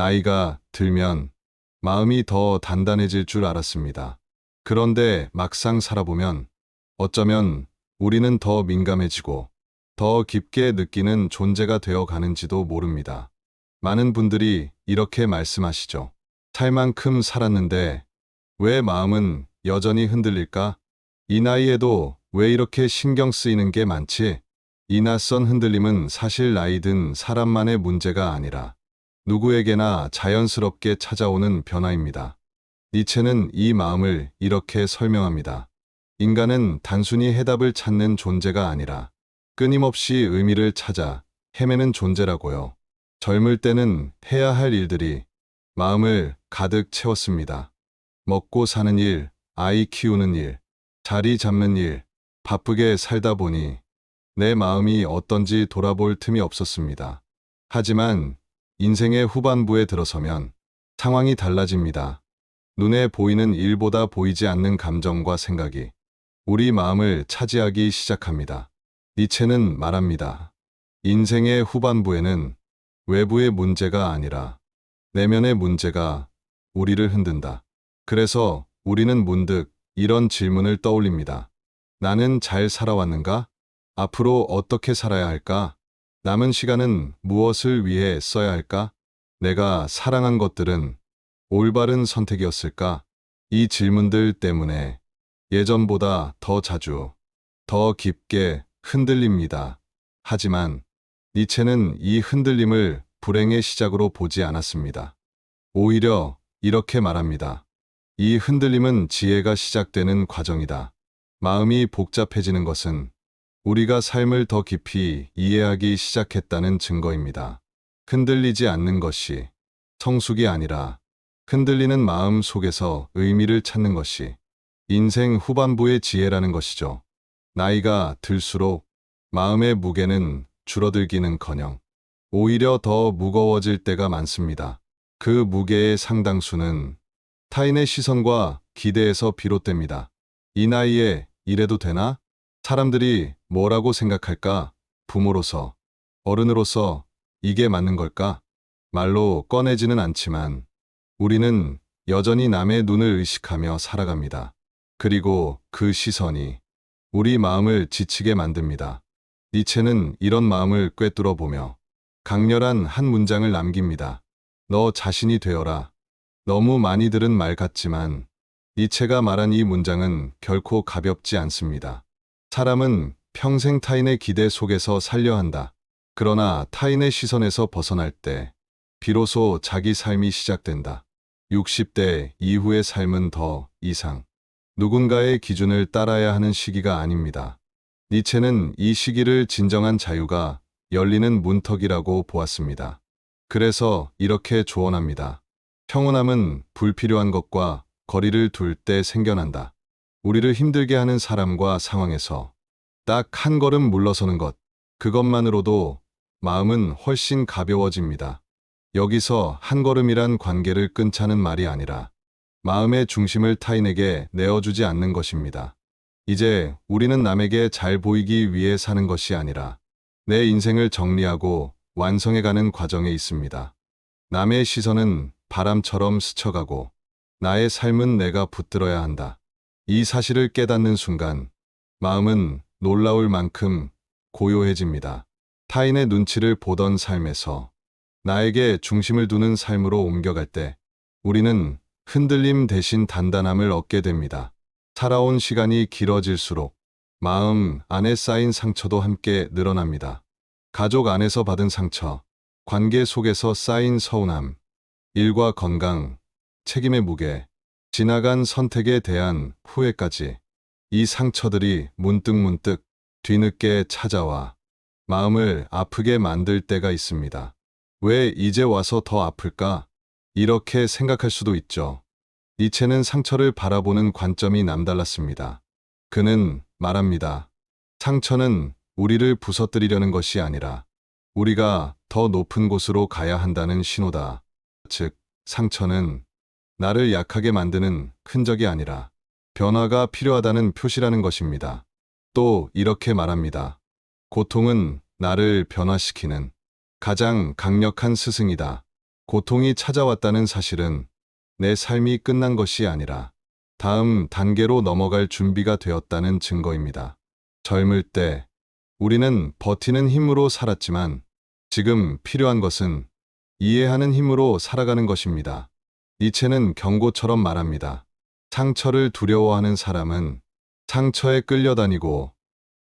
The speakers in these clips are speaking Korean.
나이가 들면 마음이 더 단단해질 줄 알았습니다. 그런데 막상 살아보면 어쩌면 우리는 더 민감해지고 더 깊게 느끼는 존재가 되어 가는지도 모릅니다. 많은 분들이 이렇게 말씀하시죠. 살 만큼 살았는데 왜 마음은 여전히 흔들릴까? 이 나이에도 왜 이렇게 신경 쓰이는 게 많지? 이 낯선 흔들림은 사실 나이 든 사람만의 문제가 아니라 누구에게나 자연스럽게 찾아오는 변화입니다. 니체는 이 마음을 이렇게 설명합니다. 인간은 단순히 해답을 찾는 존재가 아니라 끊임없이 의미를 찾아 헤매는 존재라고요. 젊을 때는 해야 할 일들이 마음을 가득 채웠습니다. 먹고 사는 일, 아이 키우는 일, 자리 잡는 일, 바쁘게 살다 보니 내 마음이 어떤지 돌아볼 틈이 없었습니다. 하지만 인생의 후반부에 들어서면 상황이 달라집니다. 눈에 보이는 일보다 보이지 않는 감정과 생각이 우리 마음을 차지하기 시작합니다. 니체는 말합니다. 인생의 후반부에는 외부의 문제가 아니라 내면의 문제가 우리를 흔든다. 그래서 우리는 문득 이런 질문을 떠올립니다. 나는 잘 살아왔는가? 앞으로 어떻게 살아야 할까? 남은 시간은 무엇을 위해 써야 할까? 내가 사랑한 것들은 올바른 선택이었을까? 이 질문들 때문에 예전보다 더 자주, 더 깊게 흔들립니다. 하지만 니체는 이 흔들림을 불행의 시작으로 보지 않았습니다. 오히려 이렇게 말합니다. 이 흔들림은 지혜가 시작되는 과정이다. 마음이 복잡해지는 것은 우리가 삶을 더 깊이 이해하기 시작했다는 증거입니다. 흔들리지 않는 것이 성숙이 아니라 흔들리는 마음 속에서 의미를 찾는 것이 인생 후반부의 지혜라는 것이죠. 나이가 들수록 마음의 무게는 줄어들기는커녕 오히려 더 무거워질 때가 많습니다. 그 무게의 상당수는 타인의 시선과 기대에서 비롯됩니다. 이 나이에 이래도 되나? 사람들이 뭐라고 생각할까? 부모로서, 어른으로서 이게 맞는 걸까? 말로 꺼내지는 않지만 우리는 여전히 남의 눈을 의식하며 살아갑니다. 그리고 그 시선이 우리 마음을 지치게 만듭니다. 니체는 이런 마음을 꿰뚫어 보며 강렬한 한 문장을 남깁니다. 너 자신이 되어라. 너무 많이 들은 말 같지만 니체가 말한 이 문장은 결코 가볍지 않습니다. 사람은 평생 타인의 기대 속에서 살려 한다. 그러나 타인의 시선에서 벗어날 때 비로소 자기 삶이 시작된다. 60대 이후의 삶은 더 이상 누군가의 기준을 따라야 하는 시기가 아닙니다. 니체는 이 시기를 진정한 자유가 열리는 문턱이라고 보았습니다. 그래서 이렇게 조언합니다. 평온함은 불필요한 것과 거리를 둘 때 생겨난다. 우리를 힘들게 하는 사람과 상황에서 딱 한 걸음 물러서는 것, 그것만으로도 마음은 훨씬 가벼워집니다. 여기서 한 걸음이란 관계를 끊자는 말이 아니라 마음의 중심을 타인에게 내어주지 않는 것입니다. 이제 우리는 남에게 잘 보이기 위해 사는 것이 아니라 내 인생을 정리하고 완성해가는 과정에 있습니다. 남의 시선은 바람처럼 스쳐가고 나의 삶은 내가 붙들어야 한다. 이 사실을 깨닫는 순간 마음은 놀라울 만큼 고요해집니다. 타인의 눈치를 보던 삶에서 나에게 중심을 두는 삶으로 옮겨갈 때 우리는 흔들림 대신 단단함을 얻게 됩니다. 살아온 시간이 길어질수록 마음 안에 쌓인 상처도 함께 늘어납니다. 가족 안에서 받은 상처, 관계 속에서 쌓인 서운함, 일과 건강, 책임의 무게, 지나간 선택에 대한 후회까지 이 상처들이 문득 문득 뒤늦게 찾아와 마음을 아프게 만들 때가 있습니다. 왜 이제 와서 더 아플까? 이렇게 생각할 수도 있죠. 니체는 상처를 바라보는 관점이 남달랐습니다. 그는 말합니다. 상처는 우리를 부서뜨리려는 것이 아니라 우리가 더 높은 곳으로 가야 한다는 신호다. 즉, 상처는 나를 약하게 만드는 흔적이 아니라 변화가 필요하다는 표시라는 것입니다. 또 이렇게 말합니다. 고통은 나를 변화시키는 가장 강력한 스승이다. 고통이 찾아왔다는 사실은 내 삶이 끝난 것이 아니라 다음 단계로 넘어갈 준비가 되었다는 증거입니다. 젊을 때 우리는 버티는 힘으로 살았지만 지금 필요한 것은 이해하는 힘으로 살아가는 것입니다. 니체는 경고처럼 말합니다. 상처를 두려워하는 사람은 상처에 끌려다니고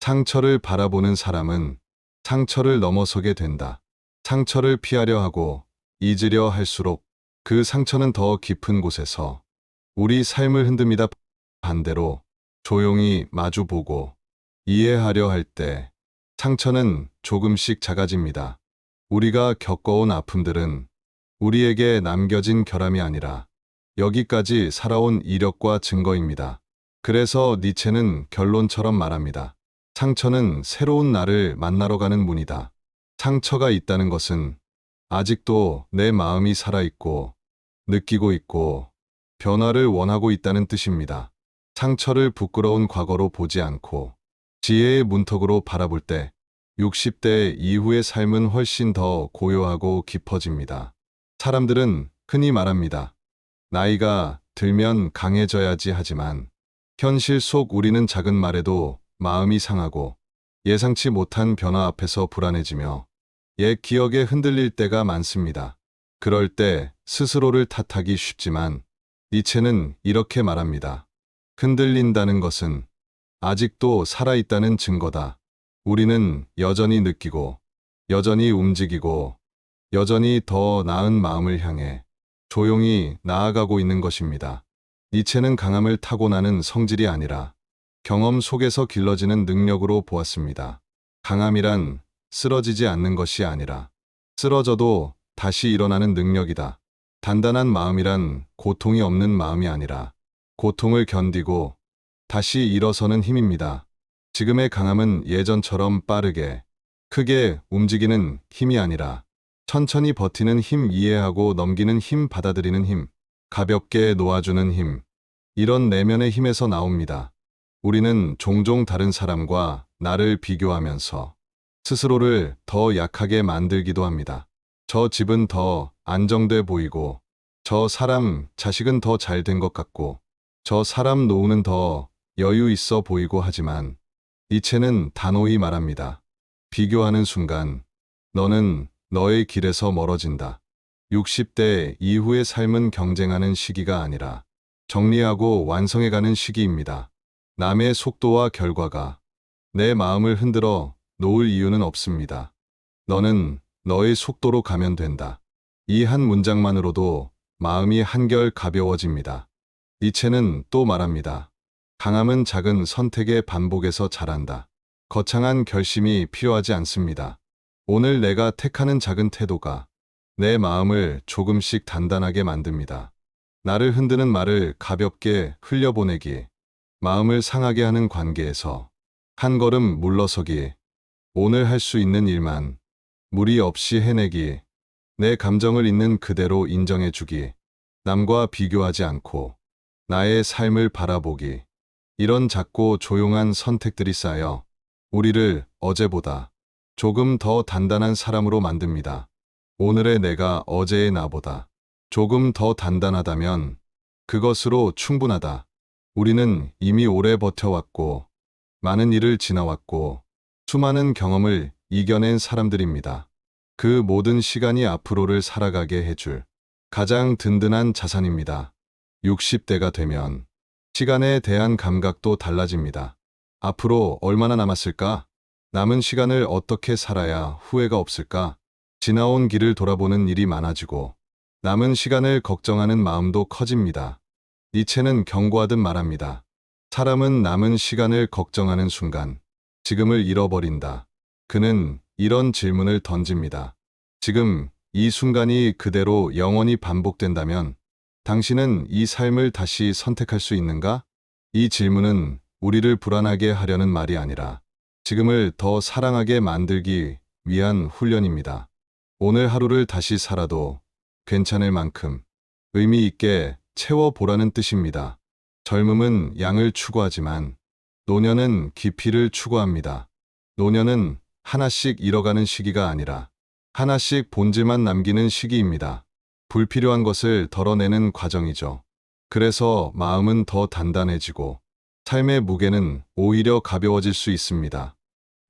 상처를 바라보는 사람은 상처를 넘어서게 된다. 상처를 피하려 하고 잊으려 할수록 그 상처는 더 깊은 곳에서 우리 삶을 흔듭니다. 반대로 조용히 마주보고 이해하려 할 때 상처는 조금씩 작아집니다. 우리가 겪어온 아픔들은 우리에게 남겨진 결함이 아니라 여기까지 살아온 이력과 증거입니다. 그래서 니체는 결론처럼 말합니다. 상처는 새로운 나를 만나러 가는 문이다. 상처가 있다는 것은 아직도 내 마음이 살아있고 느끼고 있고 변화를 원하고 있다는 뜻입니다. 상처를 부끄러운 과거로 보지 않고 지혜의 문턱으로 바라볼 때 60대 이후의 삶은 훨씬 더 고요하고 깊어집니다. 사람들은 흔히 말합니다. 나이가 들면 강해져야지 하지만 현실 속 우리는 작은 말에도 마음이 상하고 예상치 못한 변화 앞에서 불안해지며 옛 기억에 흔들릴 때가 많습니다. 그럴 때 스스로를 탓하기 쉽지만 니체는 이렇게 말합니다. 흔들린다는 것은 아직도 살아있다는 증거다. 우리는 여전히 느끼고, 여전히 움직이고, 여전히 더 나은 마음을 향해 조용히 나아가고 있는 것입니다. 니체는 강함을 타고나는 성질이 아니라 경험 속에서 길러지는 능력으로 보았습니다. 강함이란 쓰러지지 않는 것이 아니라 쓰러져도 다시 일어나는 능력이다. 단단한 마음이란 고통이 없는 마음이 아니라 고통을 견디고 다시 일어서는 힘입니다. 지금의 강함은 예전처럼 빠르게, 크게 움직이는 힘이 아니라 천천히 버티는 힘 이해하고 넘기는 힘 받아들이는 힘, 가볍게 놓아주는 힘, 이런 내면의 힘에서 나옵니다. 우리는 종종 다른 사람과 나를 비교하면서 스스로를 더 약하게 만들기도 합니다. 저 집은 더 안정돼 보이고, 저 사람 자식은 더 잘 된 것 같고, 저 사람 노후는 더 여유 있어 보이고 하지만, 이체는 단호히 말합니다. 비교하는 순간, 너는 너의 길에서 멀어진다. 60대 이후의 삶은 경쟁하는 시기가 아니라 정리하고 완성해가는 시기입니다. 남의 속도와 결과가 내 마음을 흔들어 놓을 이유는 없습니다. 너는 너의 속도로 가면 된다. 이 한 문장만으로도 마음이 한결 가벼워집니다. 니체는 또 말합니다. 강함은 작은 선택의 반복에서 자란다. 거창한 결심이 필요하지 않습니다. 오늘 내가 택하는 작은 태도가 내 마음을 조금씩 단단하게 만듭니다. 나를 흔드는 말을 가볍게 흘려보내기, 마음을 상하게 하는 관계에서 한 걸음 물러서기, 오늘 할 수 있는 일만 무리 없이 해내기, 내 감정을 있는 그대로 인정해주기, 남과 비교하지 않고 나의 삶을 바라보기, 이런 작고 조용한 선택들이 쌓여 우리를 어제보다 조금 더 단단한 사람으로 만듭니다. 오늘의 내가 어제의 나보다 조금 더 단단하다면 그것으로 충분하다. 우리는 이미 오래 버텨왔고 많은 일을 지나왔고 수많은 경험을 이겨낸 사람들입니다. 그 모든 시간이 앞으로를 살아가게 해줄 가장 든든한 자산입니다. 60대가 되면 시간에 대한 감각도 달라집니다. 앞으로 얼마나 남았을까? 남은 시간을 어떻게 살아야 후회가 없을까? 지나온 길을 돌아보는 일이 많아지고 남은 시간을 걱정하는 마음도 커집니다. 니체는 경고하듯 말합니다. 사람은 남은 시간을 걱정하는 순간 지금을 잃어버린다. 그는 이런 질문을 던집니다. 지금 이 순간이 그대로 영원히 반복된다면 당신은 이 삶을 다시 선택할 수 있는가? 이 질문은 우리를 불안하게 하려는 말이 아니라 지금을 더 사랑하게 만들기 위한 훈련입니다. 오늘 하루를 다시 살아도 괜찮을 만큼 의미 있게 채워보라는 뜻입니다. 젊음은 양을 추구하지만 노년은 깊이를 추구합니다. 노년은 하나씩 잃어가는 시기가 아니라 하나씩 본질만 남기는 시기입니다. 불필요한 것을 덜어내는 과정이죠. 그래서 마음은 더 단단해지고 삶의 무게는 오히려 가벼워질 수 있습니다.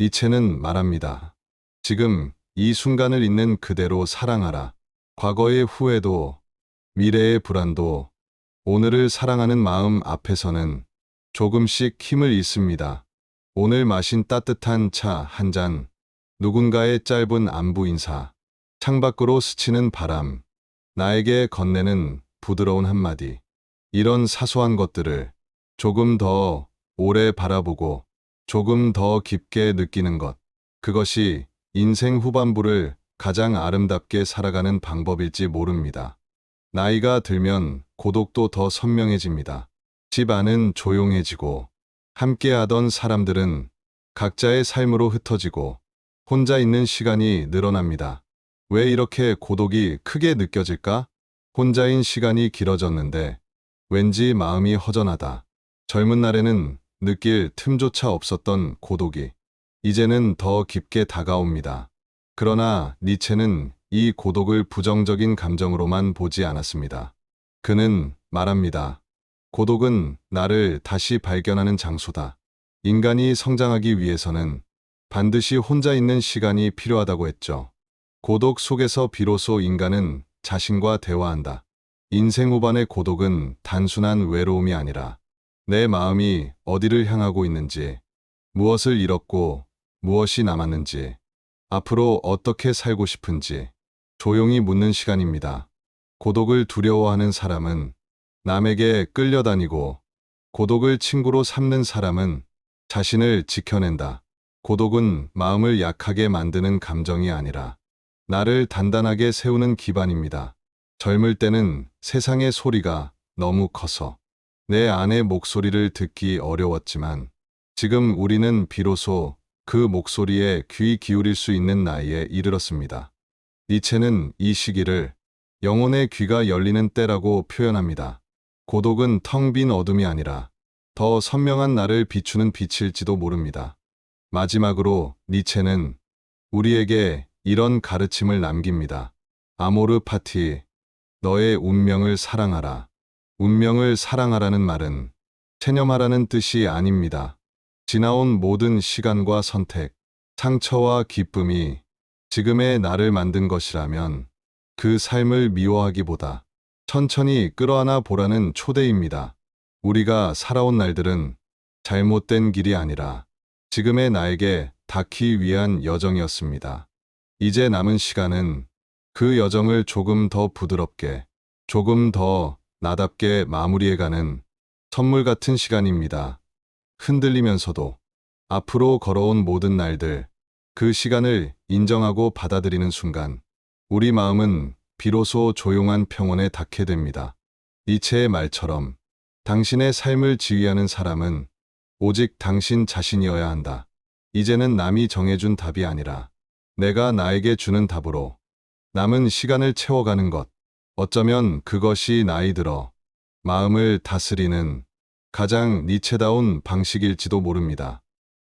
니체는 말합니다. 지금 이 순간을 있는 그대로 사랑하라. 과거의 후회도, 미래의 불안도, 오늘을 사랑하는 마음 앞에서는 조금씩 힘을 잃습니다. 오늘 마신 따뜻한 차 한 잔, 누군가의 짧은 안부 인사, 창밖으로 스치는 바람, 나에게 건네는 부드러운 한마디. 이런 사소한 것들을 조금 더 오래 바라보고 조금 더 깊게 느끼는 것. 그것이 인생 후반부를 가장 아름답게 살아가는 방법일지 모릅니다. 나이가 들면 고독도 더 선명해집니다. 집 안은 조용해지고 함께하던 사람들은 각자의 삶으로 흩어지고 혼자 있는 시간이 늘어납니다. 왜 이렇게 고독이 크게 느껴질까? 혼자인 시간이 길어졌는데 왠지 마음이 허전하다. 젊은 날에는 느낄 틈조차 없었던 고독이 이제는 더 깊게 다가옵니다. 그러나 니체는 이 고독을 부정적인 감정으로만 보지 않았습니다. 그는 말합니다. 고독은 나를 다시 발견하는 장소다. 인간이 성장하기 위해서는 반드시 혼자 있는 시간이 필요하다고 했죠. 고독 속에서 비로소 인간은 자신과 대화한다. 인생 후반의 고독은 단순한 외로움이 아니라 내 마음이 어디를 향하고 있는지, 무엇을 잃었고 무엇이 남았는지, 앞으로 어떻게 살고 싶은지 조용히 묻는 시간입니다. 고독을 두려워하는 사람은 남에게 끌려다니고 고독을 친구로 삼는 사람은 자신을 지켜낸다. 고독은 마음을 약하게 만드는 감정이 아니라 나를 단단하게 세우는 기반입니다. 젊을 때는 세상의 소리가 너무 커서 내 안의 목소리를 듣기 어려웠지만 지금 우리는 비로소 그 목소리에 귀 기울일 수 있는 나이에 이르렀습니다. 니체는 이 시기를 영혼의 귀가 열리는 때라고 표현합니다. 고독은 텅 빈 어둠이 아니라 더 선명한 나를 비추는 빛일지도 모릅니다. 마지막으로 니체는 우리에게 이런 가르침을 남깁니다. 아모르 파티, 너의 운명을 사랑하라. 운명을 사랑하라는 말은 체념하라는 뜻이 아닙니다. 지나온 모든 시간과 선택, 상처와 기쁨이 지금의 나를 만든 것이라면 그 삶을 미워하기보다 천천히 끌어안아 보라는 초대입니다. 우리가 살아온 날들은 잘못된 길이 아니라 지금의 나에게 닿기 위한 여정이었습니다. 이제 남은 시간은 그 여정을 조금 더 부드럽게, 조금 더 나답게 마무리해가는 선물 같은 시간입니다. 흔들리면서도 앞으로 걸어온 모든 날들, 그 시간을 인정하고 받아들이는 순간, 우리 마음은 비로소 조용한 평온에 닿게 됩니다. 니체의 말처럼 당신의 삶을 지휘하는 사람은 오직 당신 자신이어야 한다. 이제는 남이 정해준 답이 아니라 내가 나에게 주는 답으로 남은 시간을 채워가는 것. 어쩌면 그것이 나이 들어 마음을 다스리는 가장 니체다운 방식일지도 모릅니다.